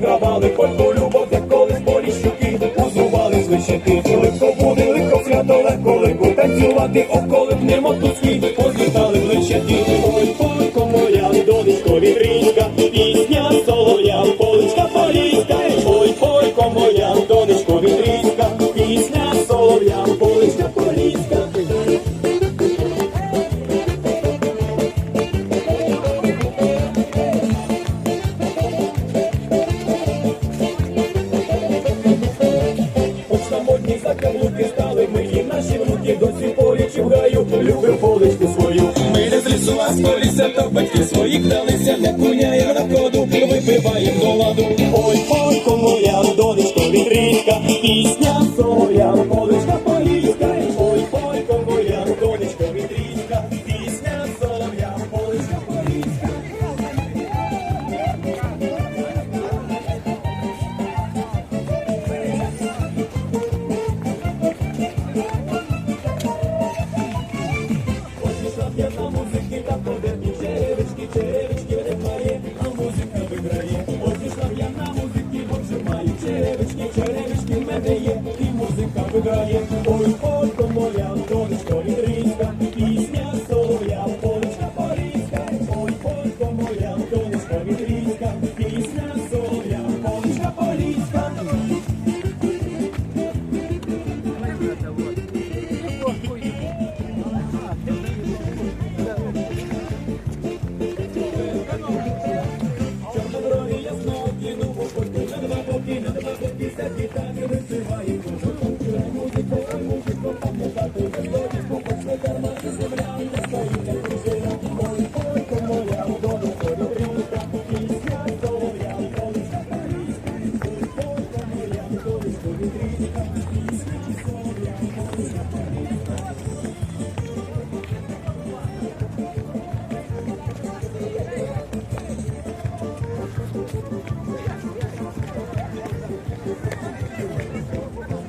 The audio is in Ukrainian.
Викравали польку любов, як колись поліщуки, узували звичаки, легко буде, легко свято, легко легко танцювати, околик не мотузки, позлітали плечаки, ой, полико моя, донечко вітрінка, пісня. свою, полюбив поличку свою. Ми не з лісу, а батьки своїх далися, не куняє на коду, і вибиваємо до ладу. Ой, ой, моя донечко, вітринка, пісня. the girl you Thank you.